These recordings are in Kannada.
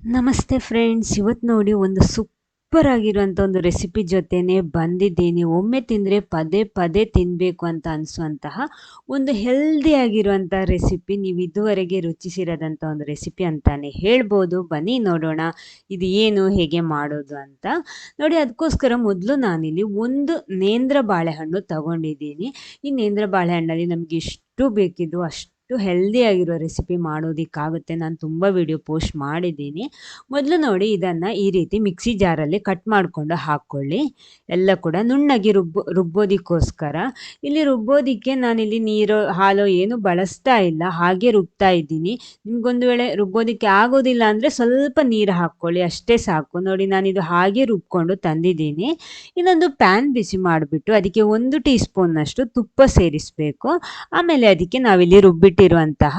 ನಮಸ್ತೆ ಫ್ರೆಂಡ್ಸ್ ಇವತ್ತು ನೋಡಿ ಒಂದು ಸೂಪರ್ ಆಗಿರುವಂಥ ಒಂದು ರೆಸಿಪಿ ಜೊತೆನೆ ಬಂದಿದ್ದೀನಿ. ಒಮ್ಮೆ ತಿಂದರೆ ಪದೇ ಪದೇ ತಿನ್ನಬೇಕು ಅಂತ ಅನಿಸುವಂತಹ ಒಂದು ಹೆಲ್ದಿ ಆಗಿರುವಂಥ ರೆಸಿಪಿ ನೀವು ಇದುವರೆಗೆ ರುಚಿಸಿರೋದಂಥ ಒಂದು ರೆಸಿಪಿ ಅಂತಲೇ ಹೇಳ್ಬೋದು. ಬನ್ನಿ ನೋಡೋಣ ಇದು ಏನು, ಹೇಗೆ ಮಾಡೋದು ಅಂತ. ನೋಡಿ ಅದಕ್ಕೋಸ್ಕರ ಮೊದಲು ನಾನಿಲ್ಲಿ ಒಂದು ನೇಂದ್ರ ಬಾಳೆಹಣ್ಣು ತಗೊಂಡಿದ್ದೀನಿ. ಈ ನೇಂದ್ರ ಬಾಳೆಹಣ್ಣಲ್ಲಿ ನಮಗೆ ಎಷ್ಟು ಬೇಕಿದ್ದು ಅಷ್ಟು ಅಷ್ಟು ಹೆಲ್ದಿ ಆಗಿರೋ ರೆಸಿಪಿ ಮಾಡೋದಕ್ಕಾಗುತ್ತೆ. ನಾನು ತುಂಬ ವಿಡಿಯೋ ಪೋಸ್ಟ್ ಮಾಡಿದ್ದೀನಿ. ಮೊದಲು ನೋಡಿ ಇದನ್ನು ಈ ರೀತಿ ಮಿಕ್ಸಿ ಜಾರಲ್ಲಿ ಕಟ್ ಮಾಡಿಕೊಂಡು ಹಾಕ್ಕೊಳ್ಳಿ ಎಲ್ಲ ಕೂಡ ನುಣ್ಣಗೆ ರುಬ್ಬೋ, ರುಬ್ಬೋದಕ್ಕೋಸ್ಕರ. ಇಲ್ಲಿ ರುಬ್ಬೋದಕ್ಕೆ ನಾನಿಲ್ಲಿ ನೀರು, ಹಾಲು ಏನು ಬಳಸ್ತಾ ಇಲ್ಲ. ಹಾಗೆ ರುಬ್ತಾ ಇದ್ದೀನಿ. ನಿಮ್ಗೊಂದು ವೇಳೆ ರುಬ್ಬೋದಕ್ಕೆ ಆಗೋದಿಲ್ಲ ಅಂದರೆ ಸ್ವಲ್ಪ ನೀರು ಹಾಕ್ಕೊಳ್ಳಿ ಅಷ್ಟೇ ಸಾಕು. ನೋಡಿ ನಾನಿದು ಹಾಗೆ ರುಬ್ಕೊಂಡು ತಂದಿದ್ದೀನಿ. ಇನ್ನೊಂದು ಪ್ಯಾನ್ ಬಿಸಿ ಮಾಡಿಬಿಟ್ಟು ಅದಕ್ಕೆ ಒಂದು ಟೀ ಸ್ಪೂನ್ನಷ್ಟು ತುಪ್ಪ ಸೇರಿಸಬೇಕು. ಆಮೇಲೆ ಅದಕ್ಕೆ ನಾವಿಲ್ಲಿ ರುಬ್ಬಿಟ್ಟು ಇಟ್ಟಿರುವಂತಹ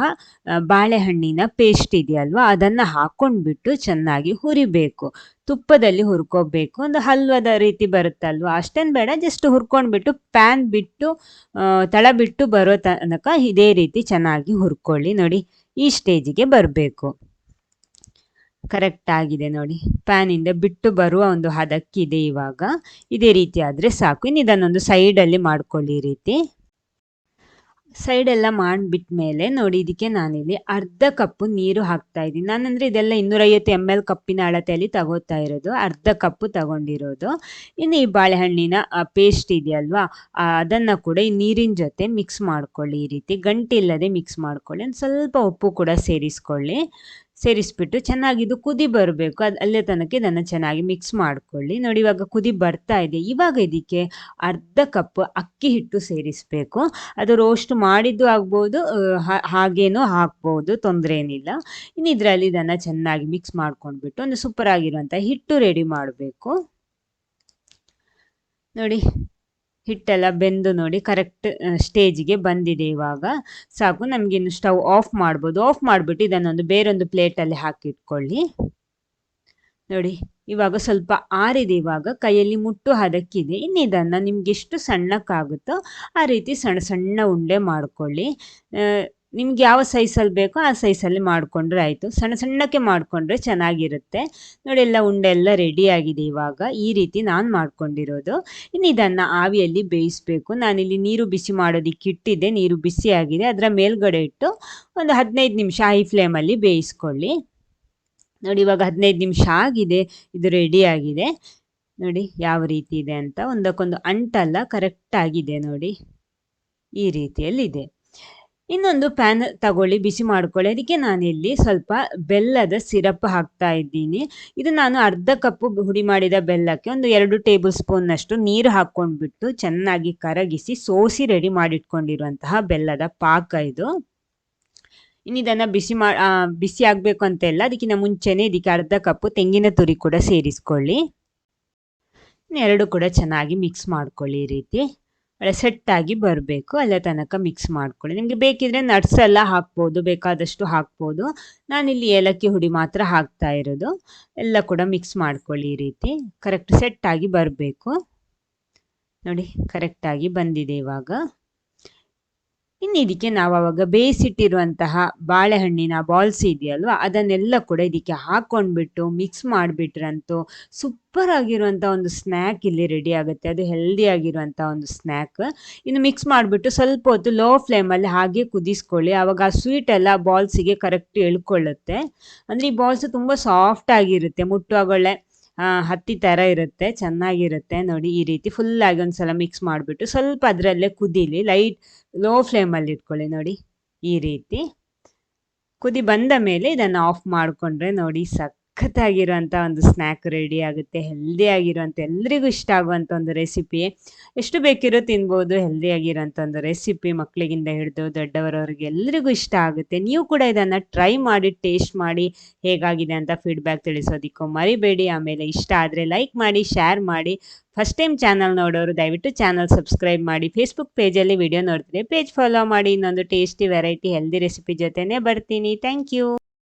ಬಾಳೆಹಣ್ಣಿನ ಪೇಸ್ಟ್ ಇದೆಯಲ್ವಾ? ಅದನ್ನು ಹಾಕೊಂಡ್ಬಿಟ್ಟು ಚೆನ್ನಾಗಿ ಹುರಿಬೇಕು. ತುಪ್ಪದಲ್ಲಿ ಹುರ್ಕೋಬೇಕು. ಒಂದು ಹಲ್ವದ ರೀತಿ ಬರುತ್ತಲ್ವ? ಅಷ್ಟೇನು ಬೇಡ ಜಸ್ಟ್ ಹುರ್ಕೊಂಡ್ಬಿಟ್ಟು ಪ್ಯಾನ್ ಬಿಟ್ಟು ತಳ ಬಿಟ್ಟು ಬರೋ ತನಕ ಇದೇ ರೀತಿ ಚೆನ್ನಾಗಿ ಹುರ್ಕೊಳ್ಳಿ ನೋಡಿ. ಈ ಸ್ಟೇಜಿಗೆ ಬರಬೇಕು. ಕರೆಕ್ಟ್ ಆಗಿದೆ ನೋಡಿ. ಪ್ಯಾನಿಂದ ಬಿಟ್ಟು ಬರುವ ಒಂದು ಹದಕ್ಕಿದೆ ಇವಾಗ. ಇದೇ ರೀತಿ ಆದರೆ ಸಾಕು. ಇನ್ನು ಇದನ್ನೊಂದು ಸೈಡಲ್ಲಿ ಮಾಡ್ಕೊಳ್ಳಿ ರೀತಿ. ಸೈಡೆಲ್ಲ ಮಾಡಿಬಿಟ್ಮೇಲೆ ನೋಡಿ, ಇದಕ್ಕೆ ನಾನಿಲ್ಲಿ ಅರ್ಧ ಕಪ್ಪು ನೀರು ಹಾಕ್ತಾ ಇದ್ದೀನಿ. ನಾನಂದರೆ ಇದೆಲ್ಲ ಇನ್ನೂರೈವತ್ತು ಎಂ ಎಲ್ ಕಪ್ಪಿನ ಅಳತೆಯಲ್ಲಿ ತಗೋತಾ ಇರೋದು. ಅರ್ಧ ಕಪ್ಪು ತಗೊಂಡಿರೋದು. ಇನ್ನು ಈ ಬಾಳೆಹಣ್ಣಿನ ಪೇಸ್ಟ್ ಇದೆಯಲ್ವಾ ಅದನ್ನು ಕೂಡ ಈ ನೀರಿನ ಜೊತೆ ಮಿಕ್ಸ್ ಮಾಡ್ಕೊಳ್ಳಿ ಈ ರೀತಿ. ಗಂಟಿಲ್ಲದೆ ಮಿಕ್ಸ್ ಮಾಡ್ಕೊಳ್ಳಿ. ಒಂದು ಸ್ವಲ್ಪ ಉಪ್ಪು ಕೂಡ ಸೇರಿಸ್ಕೊಳ್ಳಿ. ಸೇರಿಸ್ಬಿಟ್ಟು ಚೆನ್ನಾಗಿ ಇದು ಕುದಿ ಬರಬೇಕು. ಅದು ಅಲ್ಲೇ ತನಕ ಇದನ್ನು ಚೆನ್ನಾಗಿ ಮಿಕ್ಸ್ ಮಾಡ್ಕೊಳ್ಳಿ. ನೋಡಿ ಇವಾಗ ಕುದಿ ಬರ್ತಾ ಇದೆ. ಇವಾಗ ಇದಕ್ಕೆ ಅರ್ಧ ಕಪ್ ಅಕ್ಕಿ ಹಿಟ್ಟು ಸೇರಿಸಬೇಕು. ಅದು ರೋಸ್ಟ್ ಮಾಡಿದ್ದು ಆಗ್ಬೋದು ಹಾಗೇನೂ ಹಾಕ್ಬೋದು ತೊಂದರೆ ಏನಿಲ್ಲ ಇನ್ನು ಇದರಲ್ಲಿ ಇದನ್ನು ಚೆನ್ನಾಗಿ ಮಿಕ್ಸ್ ಮಾಡ್ಕೊಂಡ್ಬಿಟ್ಟು ಒಂದು ಸೂಪರ್ ಆಗಿರುವಂಥ ಹಿಟ್ಟು ರೆಡಿ ಮಾಡಬೇಕು. ನೋಡಿ ಹಿಟ್ಟೆಲ್ಲ ಬೆಂದು ನೋಡಿ ಕರೆಕ್ಟ್ ಸ್ಟೇಜಿಗೆ ಬಂದಿದೆ ಇವಾಗ. ಸಾಕು ನಮಗಿನ್ನು ಸ್ಟವ್ ಆಫ್ ಮಾಡ್ಬೋದು. ಆಫ್ ಮಾಡಿಬಿಟ್ಟು ಇದನ್ನೊಂದು ಬೇರೊಂದು ಪ್ಲೇಟಲ್ಲಿ ಹಾಕಿಟ್ಕೊಳ್ಳಿ. ನೋಡಿ, ಇವಾಗ ಸ್ವಲ್ಪ ಆರಿದೆ ಇವಾಗ. ಕೈಯಲ್ಲಿ ಮುಟ್ಟು ಹದಕ್ಕಿದೆ. ಇನ್ನು ಇದನ್ನು ನಿಮ್ಗೆ ಎಷ್ಟು ಸಣ್ಣಕ್ಕಾಗುತ್ತೋ ಆ ರೀತಿ ಸಣ್ಣ ಸಣ್ಣ ಉಂಡೆ ಮಾಡ್ಕೊಳ್ಳಿ. ನಿಮ್ಗೆ ಯಾವ ಸೈಜಲ್ಲಿ ಬೇಕೋ ಆ ಸೈಜಲ್ಲಿ ಮಾಡಿಕೊಂಡ್ರೆ ಆಯಿತು. ಸಣ್ಣ ಸಣ್ಣಕ್ಕೆ ಮಾಡಿಕೊಂಡ್ರೆ ಚೆನ್ನಾಗಿರುತ್ತೆ. ನೋಡಿ, ಎಲ್ಲ ಉಂಡೆ ಎಲ್ಲ ರೆಡಿಯಾಗಿದೆ ಇವಾಗ. ಈ ರೀತಿ ನಾನು ಮಾಡ್ಕೊಂಡಿರೋದು. ಇನ್ನು ಇದನ್ನು ಆವಿಯಲ್ಲಿ ಬೇಯಿಸಬೇಕು. ನಾನಿಲ್ಲಿ ನೀರು ಬಿಸಿ ಮಾಡೋದಕ್ಕೆ ಇಟ್ಟಿದ್ದೆ. ನೀರು ಬಿಸಿಯಾಗಿದೆ ಅದರ ಮೇಲ್ಗಡೆ ಇಟ್ಟು ಒಂದು ಹದಿನೈದು ನಿಮಿಷ ಹೈ ಫ್ಲೇಮಲ್ಲಿ ಬೇಯಿಸ್ಕೊಳ್ಳಿ. ನೋಡಿ, ಇವಾಗ ಹದಿನೈದು ನಿಮಿಷ ಆಗಿದೆ. ಇದು ರೆಡಿಯಾಗಿದೆ ನೋಡಿ, ಯಾವ ರೀತಿ ಇದೆ ಅಂತ. ಒಂದಕ್ಕೊಂದು ಅಂಟಲ್ಲ ಕರೆಕ್ಟ್ ಆಗಿದೆ ನೋಡಿ. ಈ ರೀತಿಯಲ್ಲಿದೆ. ಇನ್ನೊಂದು ಪ್ಯಾನ್ ತಗೊಳ್ಳಿ, ಬಿಸಿ ಮಾಡ್ಕೊಳ್ಳಿ. ಅದಕ್ಕೆ ನಾನಿಲ್ಲಿ ಸ್ವಲ್ಪ ಬೆಲ್ಲದ ಸಿರಪ್ ಹಾಕ್ತಾ ಇದ್ದೀನಿ. ಇದು ನಾನು ಅರ್ಧ ಕಪ್ಪು ಹುಡಿ ಮಾಡಿದ ಬೆಲ್ಲಕ್ಕೆ ಒಂದು ಎರಡು ಟೇಬಲ್ ಸ್ಪೂನ್ನಷ್ಟು ನೀರು ಹಾಕ್ಕೊಂಡ್ಬಿಟ್ಟು ಚೆನ್ನಾಗಿ ಕರಗಿಸಿ, ಸೋಸಿ ರೆಡಿ ಮಾಡಿಟ್ಕೊಂಡಿರುವಂತಹ ಬೆಲ್ಲದ ಪಾಕ ಇದು. ಇನ್ನು ಇದನ್ನು ಬಿಸಿ ಮಾ ಬಿಸಿ ಆಗಬೇಕು ಅಂತ ಅಂತೆಲ್ಲ ಅದಕ್ಕಿಂತ ಮುಂಚೆನೇ ಇದಕ್ಕೆ ಅರ್ಧ ಕಪ್ಪು ತೆಂಗಿನ ತುರಿ ಕೂಡ ಸೇರಿಸ್ಕೊಳ್ಳಿ. ಎರಡು ಕೂಡ ಚೆನ್ನಾಗಿ ಮಿಕ್ಸ್ ಮಾಡ್ಕೊಳ್ಳಿ ಈ ರೀತಿ. ಒಳ್ಳೆ ಸೆಟ್ಟಾಗಿ ಬರಬೇಕು. ಅಲ್ಲೇ ತನಕ ಮಿಕ್ಸ್ ಮಾಡ್ಕೊಳ್ಳಿ. ನಿಮಗೆ ಬೇಕಿದ್ರೆ ನಟ್ಸ್ ಎಲ್ಲ ಹಾಕ್ಬೋದು. ಬೇಕಾದಷ್ಟು ಹಾಕ್ಬೋದು. ನಾನಿಲ್ಲಿ ಏಲಕ್ಕಿ ಹುಡಿ ಮಾತ್ರ ಹಾಕ್ತಾ ಇರೋದು. ಎಲ್ಲ ಕೂಡ ಮಿಕ್ಸ್ ಮಾಡ್ಕೊಳ್ಳಿ ಈ ರೀತಿ. ಕರೆಕ್ಟ್ ಸೆಟ್ಟಾಗಿ ಬರಬೇಕು. ನೋಡಿ ಕರೆಕ್ಟಾಗಿ ಬಂದಿದೆ ಇವಾಗ. ಇನ್ನು ಇದಕ್ಕೆ ನಾವು ಅವಾಗ ಬೇಯಿಸಿಟ್ಟಿರುವಂತಹ ಬಾಳೆಹಣ್ಣಿನ ಬಾಲ್ಸ್ ಇದೆಯಲ್ವ, ಅದನ್ನೆಲ್ಲ ಕೂಡ ಇದಕ್ಕೆ ಹಾಕೊಂಡ್ಬಿಟ್ಟು ಮಿಕ್ಸ್ ಮಾಡಿಬಿಟ್ರಂತೂ ಸೂಪರ್ ಆಗಿರುವಂಥ ಒಂದು ಸ್ನ್ಯಾಕ್ ಇಲ್ಲಿ ರೆಡಿ ಆಗುತ್ತೆ. ಅದು ಹೆಲ್ದಿ ಆಗಿರುವಂಥ ಒಂದು ಸ್ನ್ಯಾಕ್ ಇನ್ನು ಮಿಕ್ಸ್ ಮಾಡಿಬಿಟ್ಟು ಸ್ವಲ್ಪ ಹೊತ್ತು ಲೋ ಫ್ಲೇಮಲ್ಲಿ ಹಾಗೆ ಕುದಿಸ್ಕೊಳ್ಳಿ. ಆವಾಗ ಆ ಸ್ವೀಟ್ ಎಲ್ಲ ಬಾಲ್ಸಿಗೆ ಕರೆಕ್ಟ್ ಎಳ್ಕೊಳ್ಳುತ್ತೆ ಅಂದರೆ ಈ ಬಾಲ್ಸ್ ತುಂಬ ಸಾಫ್ಟ್ ಆಗಿರುತ್ತೆ ಮುಟ್ಟುವಾಗೊಳ್ಳೆ ಹತ್ತಿ ಥರ ಇರುತ್ತೆ, ಚೆನ್ನಾಗಿರುತ್ತೆ ನೋಡಿ. ಈ ರೀತಿ ಫುಲ್ಲಾಗಿ ಒಂದು ಸಲ ಮಿಕ್ಸ್ ಮಾಡಿಬಿಟ್ಟು ಸ್ವಲ್ಪ ಅದರಲ್ಲೇ ಕುದೀಲಿ ಲೈಟ್ ಲೋ ಫ್ಲೇಮಲ್ಲಿ ಇಟ್ಕೊಳ್ಳಿ ನೋಡಿ. ಈ ರೀತಿ. ಕುದಿ ಬಂದ ಮೇಲೆ ಇದನ್ನು ಆಫ್ ಮಾಡಿಕೊಂಡ್ರೆ ನೋಡಿ ಸಕ್. ಸಖತ್ತಾಗಿರುವಂಥ ಒಂದು ಸ್ನ್ಯಾಕ್ ರೆಡಿ ಆಗುತ್ತೆ ಹೆಲ್ದಿ ಆಗಿರುವಂಥ ಎಲ್ರಿಗೂ ಇಷ್ಟ ಆಗುವಂಥ ಒಂದು ರೆಸಿಪಿ ಎಷ್ಟು ಬೇಕಿರೋ ತಿನ್ಬೋದು ಹೆಲ್ದಿ ಆಗಿರೋಂಥ ಒಂದು ರೆಸಿಪಿ ಮಕ್ಕಳಿಗಿಂದ ಹಿಡಿದು ದೊಡ್ಡವರವ್ರಿಗೆ ಎಲ್ರಿಗೂ ಇಷ್ಟ ಆಗುತ್ತೆ. ನೀವು ಕೂಡ ಇದನ್ನು ಟ್ರೈ ಮಾಡಿ ಟೇಸ್ಟ್ ಮಾಡಿ ಹೇಗಾಗಿದೆ ಅಂತ ಫೀಡ್ಬ್ಯಾಕ್ ತಿಳಿಸೋದಿಕ್ಕೂ ಮರಿಬೇಡಿ. ಆಮೇಲೆ ಇಷ್ಟ ಆದರೆ ಲೈಕ್ ಮಾಡಿ ಶೇರ್ ಮಾಡಿ. ಫಸ್ಟ್ ಟೈಮ್ ಚಾನಲ್ ನೋಡೋರು ದಯವಿಟ್ಟು ಚಾನಲ್ ಸಬ್ಸ್ಕ್ರೈಬ್ ಮಾಡಿ. ಫೇಸ್ಬುಕ್ ಪೇಜಲ್ಲಿ ವಿಡಿಯೋ ನೋಡ್ತೀನಿ. ಪೇಜ್ ಫಾಲೋ ಮಾಡಿ. ಇನ್ನೊಂದು ಟೇಸ್ಟಿ ವೆರೈಟಿ ಹೆಲ್ದಿ ರೆಸಿಪಿ ಜೊತೆನೇ ಬರ್ತೀನಿ. Thank you